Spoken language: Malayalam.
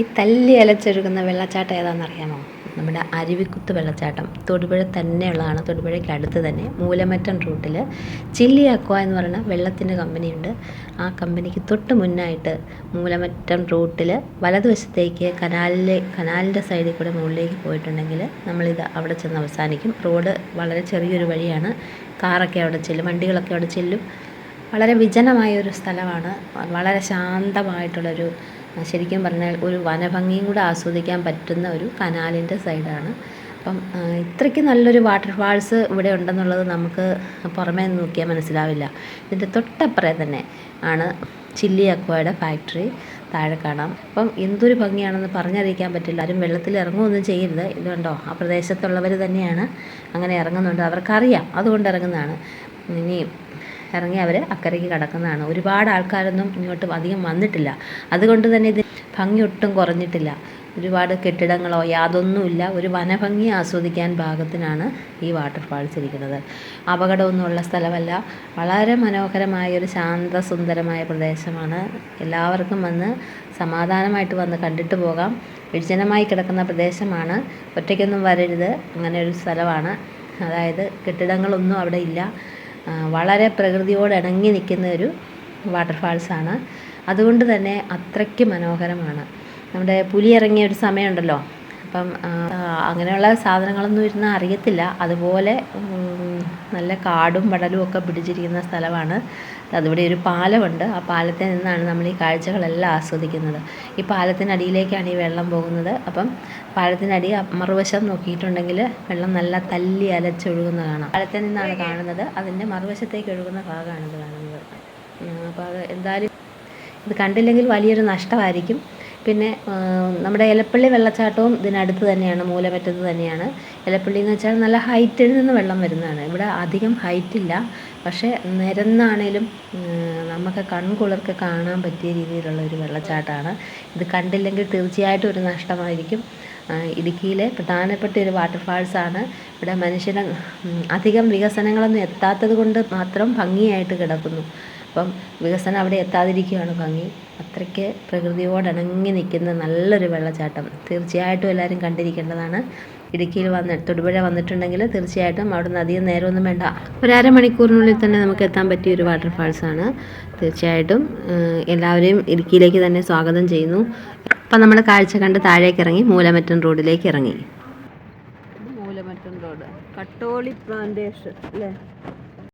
ഈ തല്ലി അലച്ചൊഴുകുന്ന വെള്ളച്ചാട്ടം ഏതാണെന്നറിയാമോ? നമ്മുടെ അരുവിക്കുത്ത് വെള്ളച്ചാട്ടം. തൊടുപുഴ തന്നെയുള്ളതാണ്. തൊടുപുഴയ്ക്ക് അടുത്ത് തന്നെ മൂലമറ്റം റൂട്ടിൽ ചില്ലി അക്വ എന്ന് പറയുന്ന വെള്ളത്തിന്റെ കമ്പനിയുണ്ട്. ആ കമ്പനിക്ക് തൊട്ട് മുന്നായിട്ട് മൂലമറ്റം റൂട്ടിൽ വലതുവശത്തേക്ക് കനാലിലെ കനാലിന്റെ സൈഡിൽ കൂടെ മുകളിലേക്ക് പോയിട്ടുണ്ടെങ്കിൽ നമ്മളിത് അവിടെ ചെന്ന് അവസാനിക്കും. റോഡ് വളരെ ചെറിയൊരു വഴിയാണ്. കാറൊക്കെ അവിടെ ചെല്ലും വണ്ടികളൊക്കെ അവിടെ ചെല്ലും. വളരെ വിജനമായ ഒരു സ്ഥലമാണ്. വളരെ ശാന്തമായിട്ടുള്ളൊരു ശരിക്കും പറഞ്ഞാൽ ഒരു വനഭംഗിയും കൂടെ ആസ്വദിക്കാൻ പറ്റുന്ന ഒരു കനാലിന്റെ സൈഡാണ്. അപ്പം ഇത്രയ്ക്ക് നല്ലൊരു വാട്ടർഫാൾസ് ഇവിടെ ഉണ്ടെന്നുള്ളത് നമുക്ക് പുറമേ നോക്കിയാൽ മനസ്സിലാവില്ല. ഇതിന്റെ തൊട്ടപ്പുറേ തന്നെ ആണ് ചില്ലി അക്വയുടെ ഫാക്ടറി താഴെ കാണാം. അപ്പം എന്തൊരു ഭംഗിയാണെന്ന് പറഞ്ഞറിയിക്കാൻ പറ്റില്ല. ആരും വെള്ളത്തിൽ ഇറങ്ങുമൊന്നും ചെയ്യരുത്. ഇത് കണ്ടോ? ആ പ്രദേശത്തുള്ളവർ തന്നെയാണ് അങ്ങനെ ഇറങ്ങുന്നുണ്ട്. അവർക്കറിയാം. അതുകൊണ്ട് ഇറങ്ങുന്നതാണ്. ഇനി ഇറങ്ങി അവർ അക്കരയ്ക്ക് കടക്കുന്നതാണ്. ഒരുപാട് ആൾക്കാരൊന്നും ഇങ്ങോട്ട് അധികം വന്നിട്ടില്ല. അതുകൊണ്ട് തന്നെ ഇത് ഭംഗി ഒട്ടും കുറഞ്ഞിട്ടില്ല. ഒരുപാട് കെട്ടിടങ്ങളോ യാതൊന്നുമില്ല. ഒരു വനഭംഗി ആസ്വദിക്കാൻ ഭാഗത്തിനാണ് ഈ വാട്ടർഫാൾസ് ഇരിക്കുന്നത്. അപകടമൊന്നുമുള്ള സ്ഥലമല്ല. വളരെ മനോഹരമായ ഒരു ശാന്തസുന്ദരമായ പ്രദേശമാണ്. എല്ലാവർക്കും വന്ന് സമാധാനമായിട്ട് വന്ന് കണ്ടിട്ട് പോകാം. വിജനമായി കിടക്കുന്ന പ്രദേശമാണ്. ഒറ്റയ്ക്കൊന്നും വരരുത്. അങ്ങനെ ഒരു സ്ഥലമാണ്. അതായത് കെട്ടിടങ്ങളൊന്നും അവിടെ ഇല്ല. വളരെ പ്രകൃതിയോട് ഇണങ്ങി നിൽക്കുന്ന ഒരു വാട്ടർഫാൾസ് ആണ്. അതുകൊണ്ട് തന്നെ അത്രയ്ക്ക് മനോഹരമാണ്. നമ്മുടെ പുലി ഇറങ്ങിയ ഒരു സമയമുണ്ടല്ലോ? അപ്പം അങ്ങനെയുള്ള സാധനങ്ങളൊന്നും ഇരുന്ന് അറിയത്തില്ല. അതുപോലെ നല്ല കാടും പടലും ഒക്കെ പിടിച്ചിരിക്കുന്ന സ്ഥലമാണ്. അതിവിടെ ഒരു പാലമുണ്ട്. ആ പാലത്തിൽ നിന്നാണ് നമ്മൾ ഈ കാഴ്ചകളെല്ലാം ആസ്വദിക്കുന്നത്. ഈ പാലത്തിനടിയിലേക്കാണ് ഈ വെള്ളം പോകുന്നത്. അപ്പം പാലത്തിനടി മറുവശം നോക്കിയിട്ടുണ്ടെങ്കിൽ വെള്ളം നല്ല തല്ലി അലച്ചൊഴുകുന്ന കാണാം പാലത്തിൽ നിന്നാണ് കാണുന്നത്. അതിന്റെ മറുവശത്തേക്ക് ഒഴുകുന്ന ഭാഗമാണ് ഇത് കാണുന്നത്. അപ്പോൾ അത് എന്തായാലും ഇത് കണ്ടില്ലെങ്കിൽ വലിയൊരു നഷ്ടമായിരിക്കും. പിന്നെ നമ്മുടെ ഇലപ്പള്ളി വെള്ളച്ചാട്ടവും ഇതിനടുത്ത് തന്നെയാണ് മൂലമറ്റത്ത് തന്നെയാണ്. ഇലപ്പള്ളി എന്ന് വെച്ചാൽ നല്ല ഹൈറ്റിൽ നിന്ന് വെള്ളം വരുന്നതാണ്. ഇവിടെ അധികം ഹൈറ്റില്ല പക്ഷേ നിരന്നാണേലും നമുക്ക് കൺകുളിർക്ക് കാണാൻ പറ്റിയ രീതിയിലുള്ള ഒരു വെള്ളച്ചാട്ടമാണ്. ഇത് കണ്ടില്ലെങ്കിൽ തീർച്ചയായിട്ടും ഒരു നഷ്ടമായിരിക്കും. ഇടുക്കിയിലെ പ്രധാനപ്പെട്ട ഒരു വാട്ടർഫാൾസ് ആണ് ഇവിടെ മനുഷ്യന് അധികം വികസനങ്ങളൊന്നും എത്താത്തത് കൊണ്ട് മാത്രം ഭംഗിയായിട്ട് കിടക്കുന്നു. അപ്പം വികസനം അവിടെ എത്താതിരിക്കുകയാണ് ഭംഗി. അത്രയ്ക്ക് പ്രകൃതിയോട് ഇണങ്ങി നിൽക്കുന്ന നല്ലൊരു വെള്ളച്ചാട്ടം. തീർച്ചയായിട്ടും എല്ലാവരും കണ്ടിരിക്കേണ്ടതാണ്. ഇടുക്കിയിൽ വന്ന് തൊടുപുഴ വന്നിട്ടുണ്ടെങ്കിൽ തീർച്ചയായിട്ടും അവിടെ നിന്ന് അധികം നേരമൊന്നും വേണ്ട. ഒരു മണിക്കൂറിനുള്ളിൽ തന്നെ നമുക്ക് എത്താൻ പറ്റിയ ഒരു വാട്ടർഫാൾസാണ്. തീർച്ചയായിട്ടും എല്ലാവരെയും ഇടുക്കിയിലേക്ക് തന്നെ സ്വാഗതം ചെയ്യുന്നു. അപ്പം നമ്മൾ കാഴ്ച കണ്ട് താഴേക്ക് ഇറങ്ങി മൂലമറ്റം റോഡിലേക്ക് ഇറങ്ങി. മൂലമറ്റം റോഡ്. കട്ടോളി പ്ലാന്റേഷൻ അല്ലേ?